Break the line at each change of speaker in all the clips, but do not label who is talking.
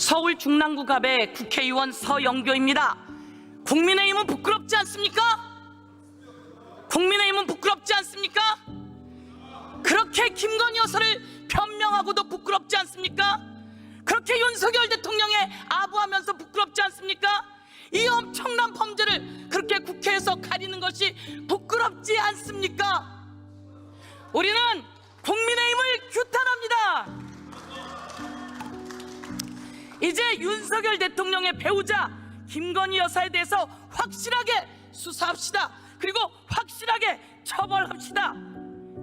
서울 중랑구 갑의 국회의원 서영교입니다. 국민의힘은 부끄럽지 않습니까? 국민의힘은 부끄럽지 않습니까? 그렇게 김건희 여사를 변명하고도 부끄럽지 않습니까? 그렇게 윤석열 대통령에 아부하면서 부끄럽지 않습니까? 이 엄청난 범죄를 그렇게 국회에서 가리는 것이 부끄럽지 않습니까? 우리는 국민의힘을 규탄합니다. 이제 윤석열 대통령의 배우자 김건희 여사에 대해서 확실하게 수사합시다. 그리고 확실하게 처벌합시다.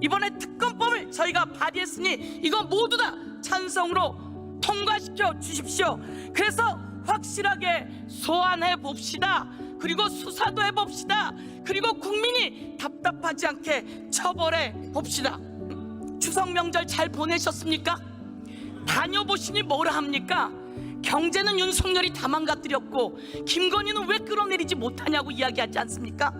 이번에 특검법을 저희가 발의했으니 이거 모두 다 찬성으로 통과시켜 주십시오. 그래서 확실하게 소환해 봅시다. 그리고 수사도 해 봅시다. 그리고 국민이 답답하지 않게 처벌해 봅시다. 추석 명절 잘 보내셨습니까? 다녀보시니 뭐라 합니까? 경제는 윤석열이 다 망가뜨렸고 김건희는 왜 끌어내리지 못하냐고 이야기하지 않습니까?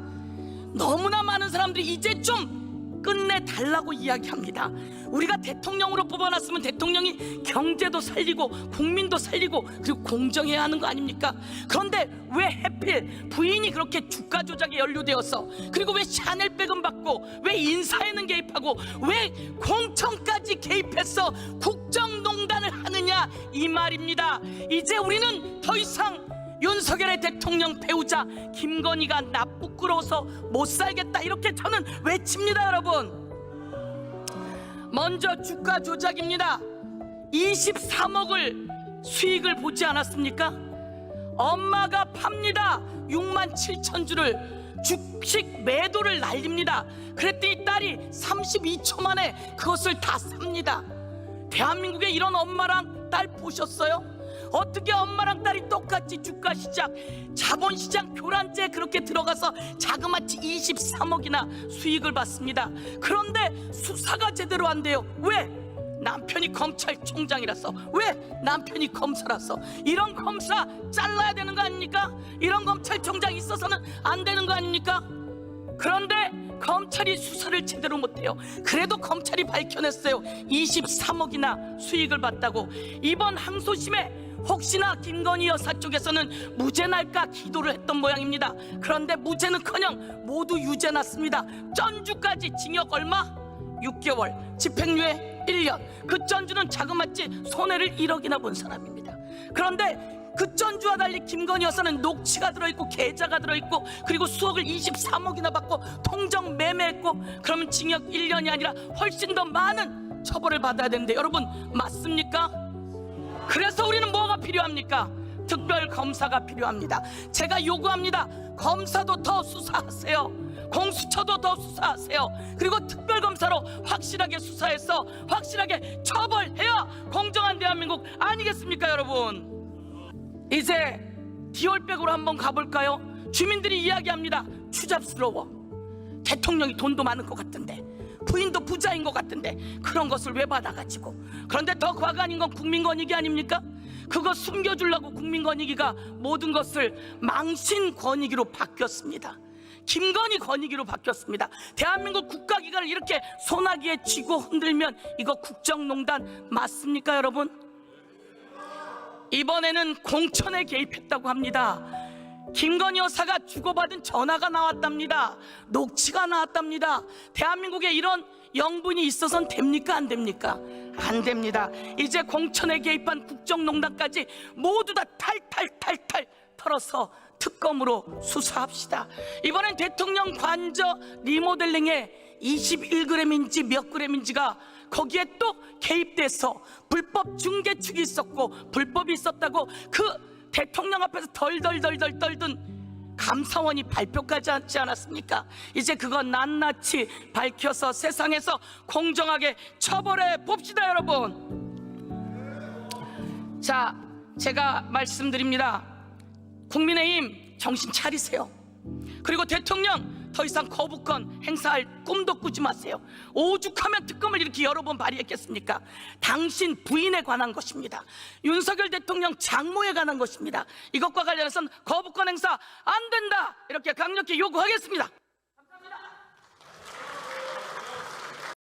너무나 많은 사람들이 이제 좀 끝내 달라고 이야기합니다. 우리가 대통령으로 뽑아놨으면 대통령이 경제도 살리고 국민도 살리고 그리고 공정해야 하는 거 아닙니까? 그런데 왜 해필 부인이 그렇게 주가 조작에 연루되어서 그리고 왜 샤넬백은 받고 왜 인사에는 개입하고 왜 공천까지 개입해서 국정농단을 이 말입니다. 이제 우리는 더 이상 윤석열의 대통령 배우자 김건희가 나 부끄러워서 못 살겠다 이렇게 저는 외칩니다 여러분. 먼저 주가 조작입니다. 23억을 수익을 보지 않았습니까? 엄마가 팝니다. 6만 7천 주를 주식 매도를 날립니다. 그랬더니 딸이 32초 만에 그것을 다 삽니다. 대한민국에 이런 엄마랑 딸 보셨어요? 어떻게 엄마랑 딸이 똑같이 주가 시장, 자본 시장 교란제에 그렇게 들어가서 자그마치 23억이나 수익을 받습니다. 그런데 수사가 제대로 안 돼요. 왜? 남편이 검찰총장이라서 왜 남편이 검사라서 이런 검사 잘라야 되는 거 아닙니까? 이런 검찰총장 있어서는 안 되는 거 아닙니까? 그런데 검찰이 수사를 제대로 못해요. 그래도 검찰이 밝혀냈어요. 23억이나 수익을 봤다고. 이번 항소심에 혹시나 김건희 여사 쪽에서는 무죄 날까 기도를 했던 모양입니다. 그런데 무죄는커녕 모두 유죄 났습니다. 전주까지 징역 얼마? 6개월, 집행유예 1년. 그 전주는 자그마치 손해를 1억이나 본 사람입니다. 그런데 그 전주와 달리 김건희 여사는 녹취가 들어있고 계좌가 들어있고 그리고 수억을 23억이나 받고 통정 매매했고 그러면 징역 1년이 아니라 훨씬 더 많은 처벌을 받아야 되는데 여러분 맞습니까? 그래서 우리는 뭐가 필요합니까? 특별 검사가 필요합니다. 제가 요구합니다. 검사도 더 수사하세요. 공수처도 더 수사하세요. 그리고 특별 검사로 확실하게 수사해서 확실하게 처벌해야 공정한 대한민국 아니겠습니까, 여러분? 이제 디올백으로 한번 가볼까요? 주민들이 이야기합니다. 추잡스러워. 대통령이 돈도 많은 것 같은데 부인도 부자인 것 같은데 그런 것을 왜 받아가지고 그런데 더 과간인 건 국민권익위 아닙니까? 그거 숨겨주려고 국민권익위가 모든 것을 망신권익위로 바뀌었습니다. 김건희 권익위로 바뀌었습니다. 대한민국 국가기관을 이렇게 소나기에 쥐고 흔들면 이거 국정농단 맞습니까, 여러분? 이번에는 공천에 개입했다고 합니다. 김건희 여사가 주고받은 전화가 나왔답니다. 녹취가 나왔답니다. 대한민국에 이런 영분이 있어선 됩니까? 안 됩니까? 안 됩니다. 이제 공천에 개입한 국정농단까지 모두 다 탈탈탈탈 털어서 특검으로 수사합시다. 이번엔 대통령 관저 리모델링에 21g인지 몇 g인지가 거기에 또 개입돼서 불법 중개축이 있었고 불법이 있었다고 그 대통령 앞에서 덜덜덜덜 떨던 감사원이 발표까지 하지 않았습니까? 이제 그건 낱낱이 밝혀서 세상에서 공정하게 처벌해 봅시다, 여러분. 자, 제가 말씀드립니다. 국민의힘 정신 차리세요. 그리고 대통령 더 이상 거부권 행사할 꿈도 꾸지 마세요. 오죽하면 특검을 이렇게 여러 번 발의했겠습니까? 당신 부인에 관한 것입니다. 윤석열 대통령 장모에 관한 것입니다. 이것과 관련해서는 거부권 행사 안 된다. 이렇게 강력히 요구하겠습니다.